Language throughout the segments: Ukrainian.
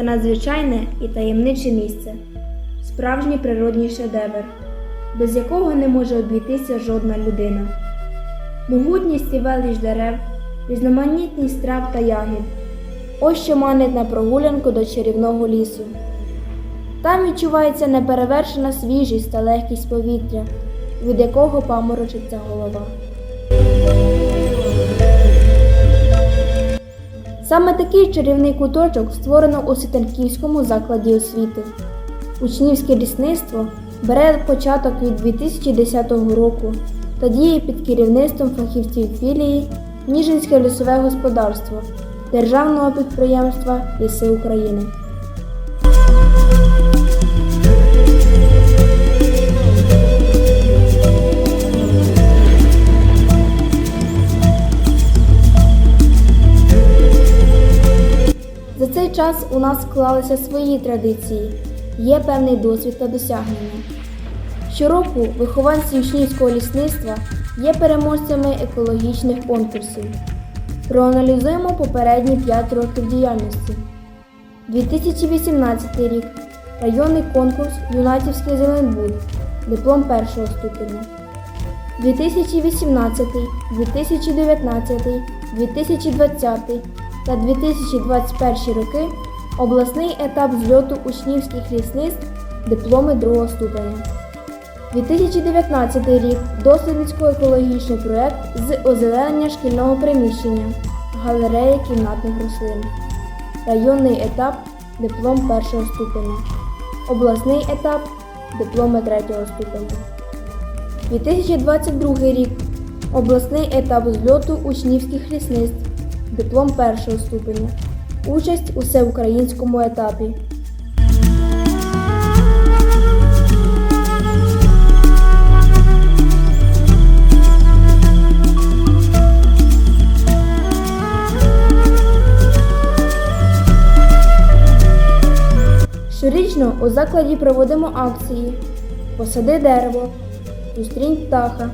Це надзвичайне і таємниче місце, справжній природній шедевр, без якого не може обійтися жодна людина. Могутність і велич дерев, різноманітність трав та ягід. Ось що манить на прогулянку до чарівного лісу. Там відчувається неперевершена свіжість та легкість повітря, від якого паморочиться голова. Саме такий чарівний куточок створено у Ситанківському закладі освіти. Учнівське лісництво бере початок від 2010 року та діє під керівництвом фахівців філії Ніжинське лісове господарство Державного підприємства Ліси України. Час у нас склалися свої традиції, є певний досвід та досягнення. Щороку вихованці учнівського лісництва є переможцями екологічних конкурсів. Проаналізуємо попередні 5 років діяльності. 2018 рік. Районний конкурс Юнатівський Зеленбуд. Диплом першого ступеня. 2018, 2019, 2020 та 2021 роки обласний етап зльоту учнівських лісництв дипломи другого ступеня. 2019 рік дослідницько-екологічний проєкт з озеленення шкільного приміщення, галерея кімнатних рослин. Районний етап диплом першого ступеня. Обласний етап дипломи третього ступеня. 2022 рік. Обласний етап зльоту учнівських лісництв. Диплом першого ступеня. Участь у всеукраїнському етапі. Щорічно у закладі проводимо акції Посади дерево, зустрінь птаха,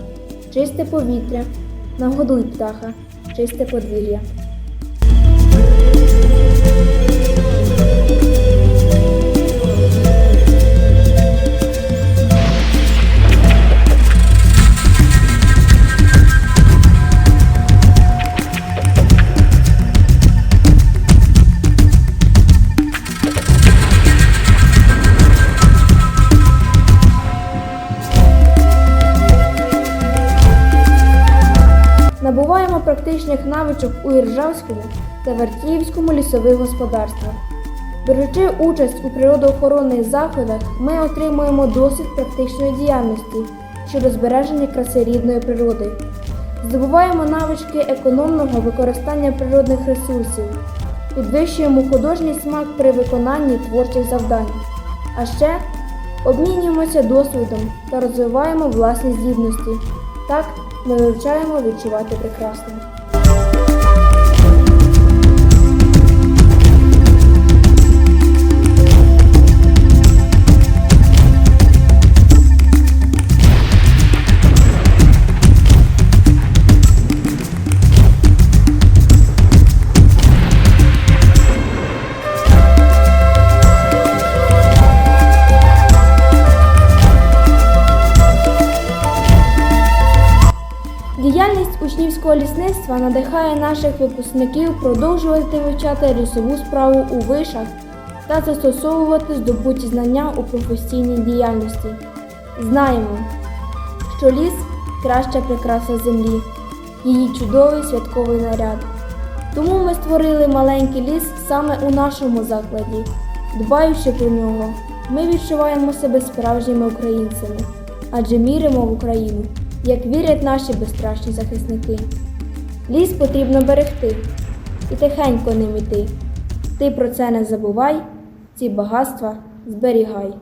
чисте повітря, нагодуй птаха, чисте подвір'я. Практичних навичок у Іржавському та Вертіївському лісових господарствах. Беручи участь у природоохоронних заходах, ми отримуємо досвід практичної діяльності щодо збереження краси рідної природи. Здобуваємо навички економного використання природних ресурсів, підвищуємо художній смак при виконанні творчих завдань. А ще обмінюємося досвідом та розвиваємо власні здібності. Так ми навчаємо відчувати прекрасне. Учнівського лісництва надихає наших випускників продовжувати вивчати лісову справу у вишах та застосовувати здобуті знання у професійній діяльності. Знаємо, що ліс краща прикраса землі, її чудовий святковий наряд. Тому ми створили маленький ліс саме у нашому закладі. Дбаючи про нього, ми відчуваємо себе справжніми українцями, адже міримо в Україну, як вірять наші безстрашні захисники. Ліс потрібно берегти і тихенько ним іти. Ти про це не забувай, ці багатства зберігай.